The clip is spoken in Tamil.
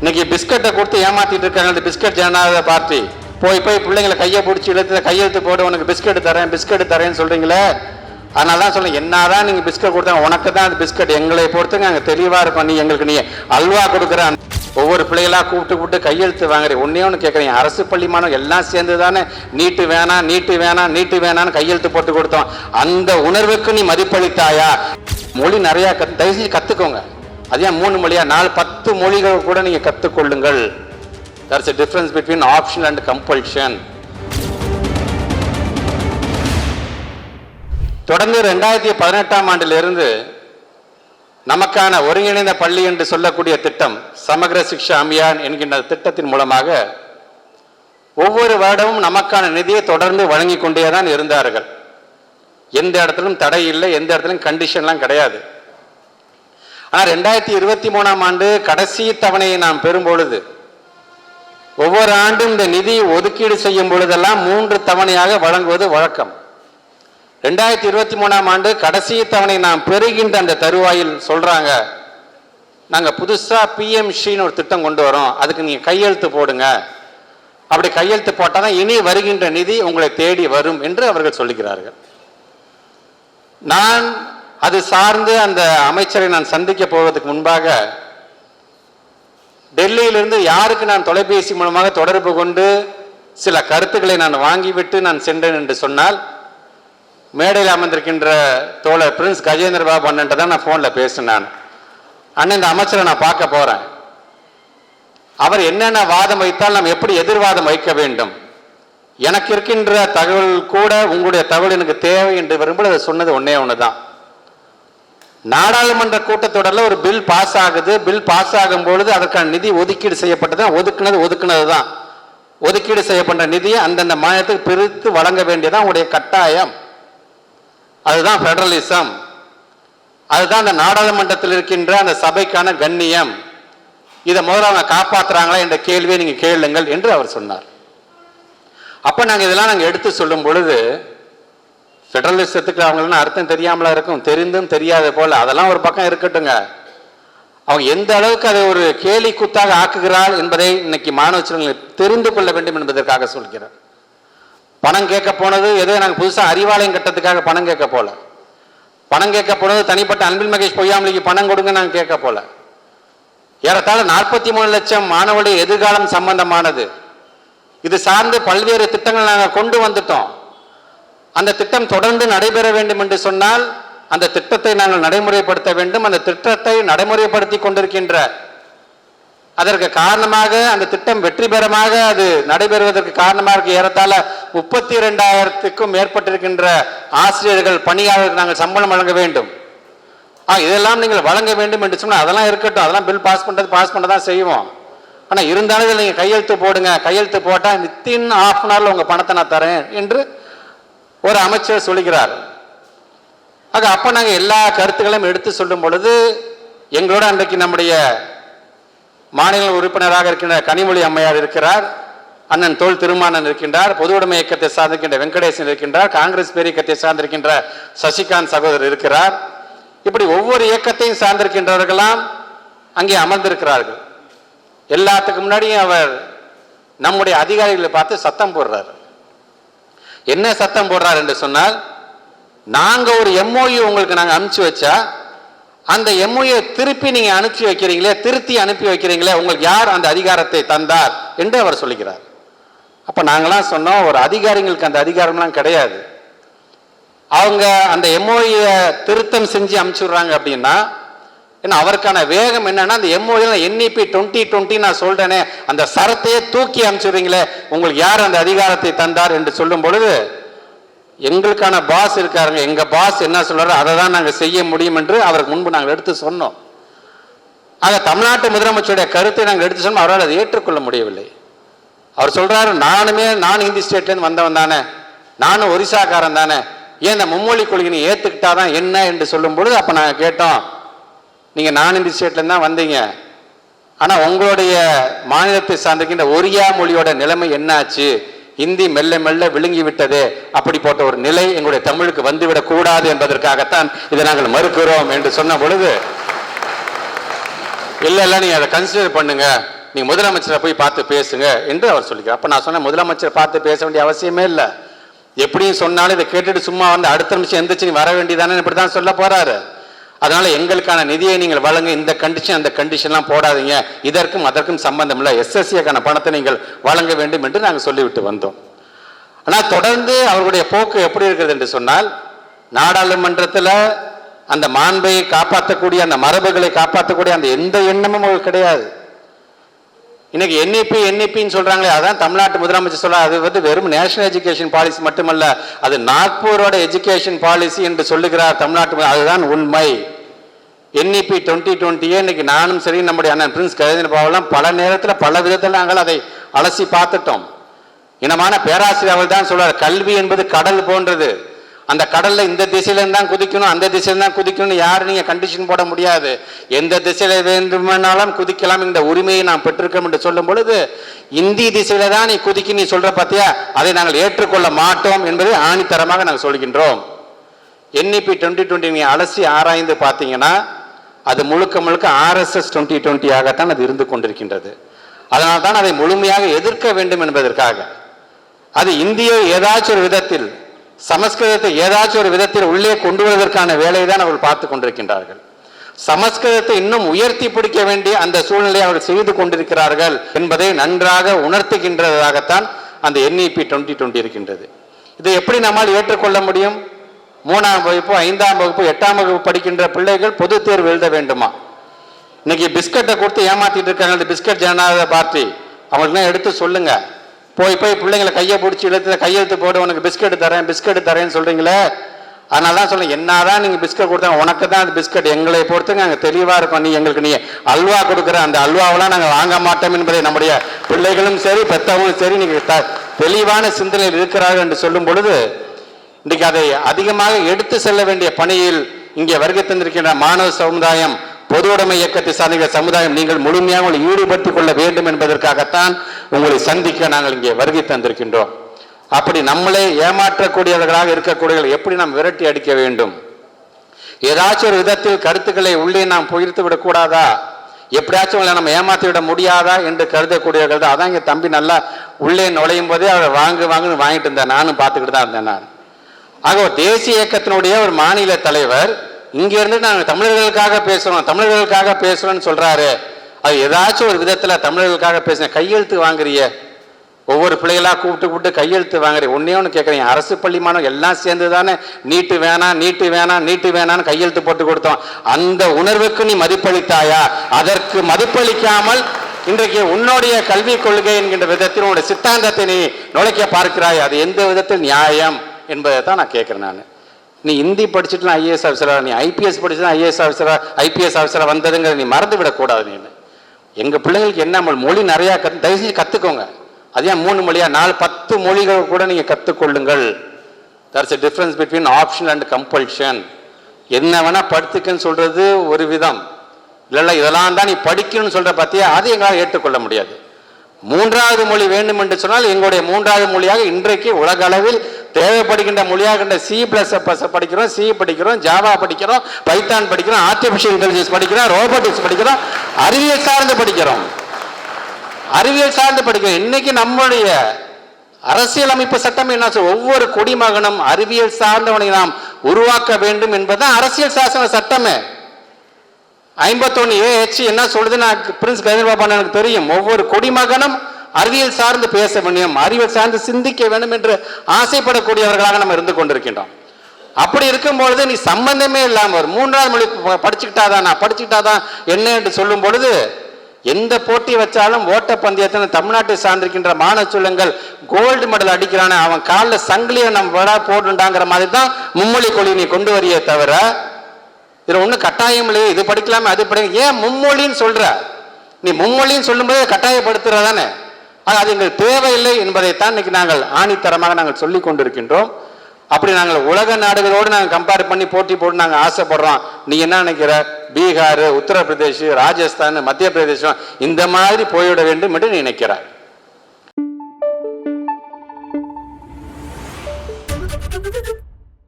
இன்னைக்கு பிஸ்கட்டை கொடுத்து ஏமாத்திட்டு இருக்காங்க அந்த பிஸ்கட் ஜனநாயக பார்ட்டி. போய் போய் பிள்ளைங்களை கையை பிடிச்சி இழுத்து கையெழுத்து போட உனக்கு பிஸ்கட் தரேன் பிஸ்கட் தரேன்னு சொல்கிறீங்களே அதனால தான் சொல்றேன் என்னதான் நீங்கள் பிஸ்கட் கொடுத்தாங்க உனக்கு தான் அந்த பிஸ்கட். எங்களை பொறுத்துங்க அங்கே தெளிவாக இருக்கும். நீ எங்களுக்கு நீ அல்வா கொடுக்குற ஒவ்வொரு பிள்ளைகளாக கூப்பிட்டு கூப்பிட்டு கையெழுத்து வாங்குற. ஒன்றே ஒன்று கேட்குறீங்க அரசு பள்ளி மாணவன் எல்லாம் சேர்ந்து தானே நீட்டு வேணாம் நீட்டு வேணாம் நீட்டு வேணாம்னு கையெழுத்து போட்டு கொடுத்தோம். அந்த உணர்வுக்கு நீ மதிப்பளித்தாயா? மொழி நிறையா கத்து தயவு செஞ்சு அதே மூணு மொழியா நாலு பத்து மொழிகள் கூட நீங்க கத்துக்கொள்ளுங்கள். There's a difference between option and compulsion தொடர்ந்து ரெண்டாயிரத்தி பதினெட்டாம் ஆண்டிலிருந்து நமக்கான ஒருங்கிணைந்த பள்ளி என்று சொல்லக்கூடிய திட்டம் சமக்ர சிக்ஷா அமியான் என்கின்ற திட்டத்தின் மூலமாக ஒவ்வொரு வருடமும் நமக்கான நிதியை தொடர்ந்து வழங்கி கொண்டே தான் இருந்தார்கள். எந்த இடத்திலும் தடை இல்லை எந்த இடத்துலையும் கண்டிஷன்லாம் கிடையாது. ஆனால் ரெண்டாயிரத்தி இருபத்தி மூணாம் ஆண்டு கடைசி தவணையை நாம் பெறும் பொழுது ஒவ்வொரு ஆண்டும் இந்த நிதி ஒதுக்கீடு செய்யும் பொழுதெல்லாம் மூன்று தவணையாக வழங்குவது வழக்கம். ரெண்டாயிரத்தி இருபத்தி மூணாம் ஆண்டு கடைசி தவணை நாம் பெறுகின்ற அந்த தருவாயில் சொல்றாங்க நாங்கள் புதுசாக பிஎம் ஷீன்னு ஒரு திட்டம் கொண்டு வரோம் அதுக்கு நீங்கள் கையெழுத்து போடுங்க. அப்படி கையெழுத்து போட்டால் தான் இனி வருகின்ற நிதி உங்களை தேடி வரும் என்று அவர்கள் சொல்லுகிறார்கள். நான் அது சார்ந்து அந்த அமைச்சரை நான் சந்திக்க போவதற்கு முன்பாக டெல்லியிலிருந்து யாருக்கு நான் தொலைபேசி மூலமாக தொடர்பு கொண்டு சில கருத்துக்களை நான் வாங்கிவிட்டு நான் சென்றேன் என்று சொன்னால் மேடையில் அமர்ந்திருக்கின்ற தோழர் பிரின்ஸ் கஜேந்திர பாபு அண்ணன்ட்ட தான் நான் ஃபோனில் பேசினேன் நான். அண்ணன் இந்த அமைச்சரை நான் பார்க்க போகிறேன் அவர் என்னென்ன வாதம் வைத்தால் நாம் எப்படி எதிர்வாதம் வைக்க வேண்டும்? எனக்கு இருக்கின்ற தகவல் கூட உங்களுடைய தகவல் எனக்கு தேவை என்று வரும்போது அதை சொன்னது ஒன்றே ஒன்று தான் நாடாளுமன்ற கூட்டத்தொடரில் ஒரு பில் பாஸ் ஆகுது. பில் பாஸ் ஆகும் பொழுது அதற்கான நிதி ஒதுக்கீடு செய்யப்பட்டது. ஒதுக்குனது ஒதுக்குனது தான் ஒதுக்கீடு செய்யப்பட்ட நிதியை அந்தந்த மாநிலத்துக்கு பிரித்து வழங்க வேண்டியதான் உங்களுடைய கட்டாயம். அதுதான் ஃபெடரலிசம் அதுதான் அந்த நாடாளுமன்றத்தில் இருக்கின்ற அந்த சபைக்கான கண்ணியம். இதை முதல்ல அவங்க காப்பாற்றுறாங்களா என்ற கேள்வியை நீங்கள் கேளுங்கள் என்று அவர் சொன்னார். அப்போ நாங்கள் இதெல்லாம் நாங்கள் எடுத்து சொல்லும் பொழுது ஃபெடரலிசத்துக்கு அவங்களுக்கு அர்த்தம் தெரியாமலா இருக்கும்? தெரிந்தும் தெரியாத போல. அதெல்லாம் ஒரு பக்கம் இருக்கட்டுங்க அவங்க எந்த அளவுக்கு அதை ஒரு கேலி குத்தாக ஆக்குகிறாள் என்பதை இன்னைக்கு மாணவ தெரிந்து கொள்ள வேண்டும் என்பதற்காக சொல்கிறேன் பணம் கேட்க போனது ஏதோ நாங்கள் புதுசாக அறிவாலயம் கட்டத்துக்காக பணம் கேட்க போல. பணம் கேட்க போனது தனிப்பட்ட அன்பில் மகேஷ் பொய்யாமலிக்கு பணம் கொடுங்க நாங்கள் கேட்க போல. ஏறத்தாழ நாற்பத்தி மூணு லட்சம் மாணவருடைய எதிர்காலம் சம்பந்தமானது. இது சார்ந்து பல்வேறு திட்டங்கள் நாங்கள் கொண்டு வந்துட்டோம். அந்த திட்டம் தொடர்ந்து நடைபெற வேண்டும் என்று சொன்னால் அந்த திட்டத்தை நாங்கள் நடைமுறைப்படுத்த வேண்டும். அந்த திட்டத்தை நடைமுறைப்படுத்தி கொண்டிருக்கின்ற அதற்கு காரணமாக அந்த திட்டம் வெற்றிகரமாக அது நடைபெறுவதற்கு காரணமாக இருக்க ஏறத்தாழ முப்பத்தி இரண்டாயிரத்துக்கும் மேற்பட்டிருக்கின்ற ஆசிரியர்கள் பணியாளர்கள் நாங்கள் சம்பளம் வழங்க வேண்டும். இதெல்லாம் நீங்கள் வழங்க வேண்டும் என்று சொன்னால் அதெல்லாம் இருக்கட்டும். அதெல்லாம் பில் பாஸ் பண்ணுறது பாஸ் பண்ண தான் செய்வோம். ஆனால் இருந்தாலும் இதில் நீங்கள் கையெழுத்து போடுங்க. கையெழுத்து போட்டால் வித்தின் ஆஃப் அன் ஹவரில் உங்கள் பணத்தை நான் தரேன் என்று ஒரு அமைச்சர் சொல்லுகிறார். ஆக அப்போ நாங்கள் எல்லா கருத்துக்களையும் எடுத்து சொல்லும் பொழுது எங்களோட அன்றைக்கு நம்முடைய மாநில உறுப்பினராக இருக்கின்ற கனிமொழி அம்மையார் இருக்கிறார் அண்ணன் தோல் திருமானன் இருக்கின்றார் பொது உடைமை இயக்கத்தை சார்ந்திருக்கின்ற வெங்கடேசன் இருக்கின்றார் காங்கிரஸ் பேர் இயக்கத்தை சார்ந்திருக்கின்ற சசிகாந்த் சகோதரர் இருக்கிறார். இப்படி ஒவ்வொரு இயக்கத்தையும் சார்ந்திருக்கின்றவர்களாம் அங்கே அமர்ந்திருக்கிறார்கள். எல்லாத்துக்கு முன்னாடியும் அவர் நம்முடைய அதிகாரிகளை பார்த்து சத்தம் போடுறார். என்ன சத்தம் போடுறார் என்று சொன்னால் நாங்கள் ஒரு எம்ஓயு உங்களுக்கு நாங்கள் அனுப்பிச்சு வச்சா அந்த எம்ஓயை திருப்பி நீங்கள் அனுப்பி வைக்கிறீங்களே திருத்தி அனுப்பி வைக்கிறீங்களே உங்களுக்கு யார் அந்த அதிகாரத்தை தந்தார் என்று அவர் சொல்லுகிறார். அப்போ நாங்களாம் சொன்னோம் ஒரு அதிகாரிங்களுக்கு அந்த அதிகாரம்லாம் கிடையாது. அவங்க அந்த எம்ஓயை திருத்தம் செஞ்சு அனுப்பிச்சுடுறாங்க அப்படின்னா ஏன்னா அவருக்கான வேகம் என்னன்னா அந்த எம்ஓயில் என்இபி டுவெண்ட்டி டுவெண்ட்டி நான் சொல்றேனே அந்த சரத்தையே தூக்கி அனுப்பிச்சுடுறீங்களே உங்களுக்கு யார் அந்த அதிகாரத்தை தந்தார் என்று சொல்லும் பொழுது எங்களுக்கான பாஸ் இருக்காருங்க. எங்க பாஸ் என்ன சொல்றாரு அதை தான் நாங்கள் செய்ய முடியும் என்று அவருக்கு முன்பு நாங்கள் எடுத்து சொன்னோம். ஆக தமிழ்நாட்டு முதலமைச்சருடைய கருத்தை நாங்கள் எடுத்து சொன்னோம் அவரால் அதை ஏற்றுக்கொள்ள முடியவில்லை. அவர் சொல்றாரு நானுமே நான் ஹிந்தி ஸ்டேட்லேருந்து வந்தவன் தானே நானும் ஒரிசாக்காரன் தானே ஏன் இந்த மும்மொழி கொள்கையை ஏற்றுக்கிட்டாதான் என்ன என்று சொல்லும் பொழுது அப்போ நாங்கள் கேட்டோம் நீங்கள் நான் ஹிந்தி ஸ்டேட்லேருந்து தான் வந்தீங்க. ஆனால் உங்களுடைய மாநிலத்தை சார்ந்திருக்கின்ற ஒரியா மொழியோட நிலைமை என்னாச்சு? இந்தி மெல்ல மெல்ல விழுங்கி விட்டதே. அப்படிப்பட்ட ஒரு நிலை எங்களுடைய தமிழுக்கு வந்துவிடக் கூடாது என்பதற்காகத்தான் இதை நாங்கள் மறுக்கிறோம் என்று சொன்ன பொழுது இல்லை இல்லை நீங்கள் அதை கன்சிடர் பண்ணுங்க. நீங்கள் முதலமைச்சரை போய் பார்த்து பேசுங்க என்று அவர் சொல்லிக்கிறார். அப்போ நான் சொன்னேன் முதலமைச்சரை பார்த்து பேச வேண்டிய அவசியமே இல்லை. எப்படியும் சொன்னாலும் இதை கேட்டுட்டு சும்மா வந்து அடுத்த நிமிஷம் எந்திரிச்சு நீ வர வேண்டியதானே இப்படி தான் சொல்ல போறாரு. அதனால எங்களுக்கான நிதியை நீங்கள் வழங்க. இந்த கண்டிஷன் அந்த கண்டிஷன்லாம் போடாதீங்க. இதற்கும் அதற்கும் சம்பந்தம் இல்லை. எஸ்எஸ்சிக்கான பணத்தை நீங்கள் வழங்க வேண்டும் என்று நாங்கள் சொல்லிவிட்டு வந்தோம். ஆனால் தொடர்ந்து அவர்களுடைய போக்கு எப்படி இருக்கிறது என்று சொன்னால் நாடாளுமன்றத்தில் அந்த மாண்பை காப்பாற்றக்கூடிய அந்த மரபுகளை காப்பாற்றக்கூடிய அந்த எந்த எண்ணமும் அவங்களுக்கு கிடையாது. இன்னைக்கு என்இபி என்இபின்னு சொல்றாங்களே அதான் தமிழ்நாட்டு முதலமைச்சர் சொல்ல அது வந்து வெறும் நேஷனல் எஜுகேஷன் பாலிசி மட்டுமல்ல அது நாக்பூரோட எஜுகேஷன் பாலிசி என்று சொல்லுகிறார் தமிழ்நாட்டு அதுதான் உண்மை. என்இபி டுவெண்ட்டி டுவெண்ட்டியே இன்னைக்கு நானும் சரி நம்முடைய அண்ணன் பிரின்ஸ் கஜேந்திர பாவெல்லாம் பல நேரத்தில் பல விதத்தில் நாங்கள் அதை அலசி பார்த்துட்டோம். இனமான பேராசிரியர் அவர் தான் சொல்றார் கல்வி என்பது கடல் போன்றது. அந்த கடல்ல இந்த திசையிலேருந்து தான் குதிக்கணும் அந்த திசையில தான் குதிக்கணும் யாரும் நீங்க கண்டிஷன் போட முடியாது. எந்த திசையில வேண்டுமானாலும் குதிக்கலாம் இந்த உரிமையை நாம் பெற்றிருக்கோம் என்று சொல்லும் பொழுது இந்தி திசையில தான் நீ குதிக்க நீ சொல்ற பார்த்தியா அதை நாங்கள் ஏற்றுக்கொள்ள மாட்டோம் என்பதை ஆணித்தரமாக நாங்கள் சொல்கின்றோம். என்இபி டுவெண்ட்டி டுவெண்ட்டி நீ அலசி ஆராய்ந்து பார்த்தீங்கன்னா அது முழுக்க முழுக்க ஆர்எஸ்எஸ் டுவெண்ட்டி டுவெண்ட்டியாகத்தான் அது இருந்து கொண்டிருக்கின்றது. அதனால் தான் அதை முழுமையாக எதிர்க்க வேண்டும் என்பதற்காக. அது இந்திய ஏதாச்சும் ஒரு விதத்தில் சமஸ்கிருதத்தை ஏதாச்சும் ஒரு விதத்தில் உள்ளே கொண்டு வருவதற்கான வேலையை தான் அவர்கள் பார்த்து கொண்டிருக்கின்றார்கள். சமஸ்கிருதத்தை இன்னும் உயர்த்தி பிடிக்க வேண்டிய அந்த சூழ்நிலையை அவர்கள் செய்து கொண்டிருக்கிறார்கள் என்பதை நன்றாக உணர்த்துகின்றதாகத்தான் அந்த என்இபி டுவெண்ட்டி டுவெண்ட்டி இருக்கின்றது. இதை எப்படி நம்மால் ஏற்றுக்கொள்ள முடியும்? மூணாம் வகுப்பு ஐந்தாம் வகுப்பு எட்டாம் வகுப்பு படிக்கின்ற பிள்ளைகள் பொது தேர்வு எழுத வேண்டுமா? இன்னைக்கு பிஸ்கட்டை கொடுத்து ஏமாத்திட்டு இருக்காங்க அந்த பிஸ்கட் ஜனநாயக பார்ட்டி. அவங்களுக்குலாம் எடுத்து சொல்லுங்கள் போய் போய் பிள்ளைங்களை கையை பிடிச்சி இழுத்து கையெழுத்து போட்டு உனக்கு பிஸ்கட் தரேன் பிஸ்கட் தரேன்னு சொல்கிறீங்களே அதனால தான் சொல்லுங்க என்னதான் நீங்கள் பிஸ்கட் கொடுத்தா உனக்கு தான் அந்த பிஸ்கட். எங்களை பொறுத்துங்க அங்கே தெளிவாக இருக்கும். நீ எங்களுக்கு நீ அல்வா கொடுக்குற அந்த அல்வாவெல்லாம் நாங்கள் வாங்க மாட்டோம் என்பதை நம்முடைய பிள்ளைகளும் சரி பெற்றவங்களும் சரி நீங்கள் த- தெளிவான சிந்தனையில் இருக்கிறார்கள் என்று சொல்லும் பொழுது இன்றைக்கு அதை அதிகமாக எடுத்து செல்ல வேண்டிய பணியில் இங்கே வருகை தந்திருக்கின்ற மாணவ சமுதாயம் பொது உடைமை இயக்கத்தை சார்ந்த சமுதாயம் நீங்கள் முழுமையாக உங்களை ஈடுபடுத்திக் கொள்ள வேண்டும் என்பதற்காகத்தான் உங்களை சந்திக்க நாங்கள் இங்கே வருகை தந்திருக்கின்றோம். அப்படி நம்மளே ஏமாற்றக்கூடியவர்களாக இருக்கக்கூடியவர்கள் எப்படி நாம் விரட்டி அடிக்க வேண்டும்? ஏதாச்சும் ஒரு விதத்தில் கருத்துக்களை உள்ளே நாம் புகிர்த்து விடக்கூடாதா எப்படியாச்சும் உங்களை நம்ம ஏமாற்றி விட முடியாதா என்று கருதக்கூடியவர்கள் தான். அதான் இங்கே தம்பி நல்லா உள்ளே நுழையும் போதே அவர் வாங்கு வாங்குன்னு வாங்கிட்டு இருந்தேன் நானும் பார்த்துக்கிட்டு தான் இருந்தேன் நான். ஆக தேசிய இயக்கத்தினுடைய ஒரு மாநில தலைவர் இங்கேருந்து நாங்கள் தமிழர்களுக்காக பேசுகிறோம் தமிழர்களுக்காக பேசுகிறோன்னு சொல்கிறாரு அது ஏதாச்சும் ஒரு விதத்தில் தமிழர்களுக்காக பேசுகிறேன் கையெழுத்து வாங்குறிய. ஒவ்வொரு பிள்ளைகளாக கூப்பிட்டு கூப்பிட்டு கையெழுத்து வாங்குறீ. ஒன்றே ஒன்று கேட்குறீங்க அரசு பள்ளி மாணவன் எல்லாம் சேர்ந்து தானே நீட்டு வேணாம் நீட்டு வேணாம் நீட்டு வேணான்னு கையெழுத்து போட்டு கொடுத்தோம். அந்த உணர்வுக்கு நீ மதிப்பளித்தாயா? அதற்கு மதிப்பளிக்காமல் இன்றைக்கு உன்னுடைய கல்விக் கொள்கை என்கின்ற விதத்தில் உன்னுடைய சித்தாந்தத்தை நீ நுழைக்க பார்க்கிறாய். அது எந்த விதத்தில் நியாயம் என்பதை தான் நான் கேட்குறேன் நான். நீ ஹிந்தி படிச்சுட்டு ஐஏஎஸ் ஆஃபீஸரா நீ ஐபிஎஸ் படிச்சுட்டு ஐஏஎஸ் ஆஃபீஸரா ஐபிஎஸ் ஆஃபீஸரா வந்ததுங்கிற நீ மறந்து விடக்கூடாது நீ எங்கள் பிள்ளைங்களுக்கு என்ன மொழி- மொழி நிறைய கத்து தயவு செஞ்சு கற்றுக்கோங்க அது ஏன் மூணு மொழியா? நாலு பத்து மொழிகள் கூட நீங்கள் கற்றுக்கொள்ளுங்கள் that's a difference between option and compulsion என்ன வேணால் படுத்துக்கன்னு சொல்கிறது ஒரு விதம். இல்லைல்ல இதெல்லாம் தான் நீ படிக்கணும்னு சொல்கிற பத்தியா? அது எங்களால் ஏற்றுக்கொள்ள முடியாது. மூன்றாவது மொழி வேண்டும் என்று சொன்னால் எங்களுடைய மூன்றாவது மொழியாக இன்றைக்கு உலக அளவில் தேவைப்படுகின்ற மொழியாக சி பிளஸ் படிக்கிறோம் சி படிக்கிறோம் ஜாவா படிக்கிறோம் பைத்தான் படிக்கிறோம் ஆர்டிபிஷியல் இன்டெலிஜென்ஸ் படிக்கிறோம் ரோபோட்டிக்ஸ் படிக்கிறோம் அறிவியல் சார்ந்து படிக்கிறோம். அறிவியல் சார்ந்து படிக்கிறோம். இன்னைக்கு நம்முடைய அரசியலமைப்பு சட்டம் என்ன சொல்லுது? ஒவ்வொரு குடிமகனும் அறிவியல் சார்ந்தவனை நாம் உருவாக்க வேண்டும் என்பதுதான் அரசியல் சாசன சட்டமே. ஐம்பத்தொன்னு ஏஹெச் என்ன சொல்லுது நான் பிரின்ஸ் கதிர் பாபா எனக்கு தெரியும். ஒவ்வொரு குடிமகனும் அறிவியல் சார்ந்து பேச வேண்டும் அறிவியல் சார்ந்து சிந்திக்க வேண்டும் என்று ஆசைப்படக்கூடியவர்களாக நம்ம இருந்து கொண்டிருக்கின்றோம். அப்படி இருக்கும்பொழுது நீ சம்பந்தமே இல்லாமல் ஒரு மூன்றாவது மொழி படிச்சுக்கிட்டாதான் நான் படிச்சுக்கிட்டாதான் என்ன என்று சொல்லும் பொழுது எந்த போட்டி வச்சாலும் ஓட்ட பந்தயத்தில் தமிழ்நாட்டை சார்ந்திருக்கின்ற மாணவ சொல்லுங்கள் கோல்டு மெடல் அடிக்கிறானே அவன் காலில் சங்கிலியை நம்ம விடா போடுண்டாங்கிற மாதிரி தான் மும்மொழி கொள்கை நீ கொண்டு வரியே தவிர இதில் ஒன்றும் கட்டாயம் இல்லையே இது படிக்கலாமே அது படிக்க ஏன் மும்மொழின்னு சொல்கிற நீ மும்மொழின்னு சொல்லும்போது கட்டாயப்படுத்துகிற தானே அது எங்களுக்கு தேவையில்லை என்பதைத்தான் இன்னைக்கு நாங்கள் ஆணித்தரமாக நாங்கள் சொல்லி கொண்டிருக்கின்றோம். அப்படி நாங்கள் உலக நாடுகளோடு நாங்கள் கம்பேர் பண்ணி போட்டி போட்டு நாங்கள் ஆசைப்படுறோம். நீ என்ன நினைக்கிற? பீகார் உத்தரப்பிரதேஷ் ராஜஸ்தான் மத்திய பிரதேசம் இந்த மாதிரி போய்விட வேண்டும் என்று நீ நினைக்கிறாய்.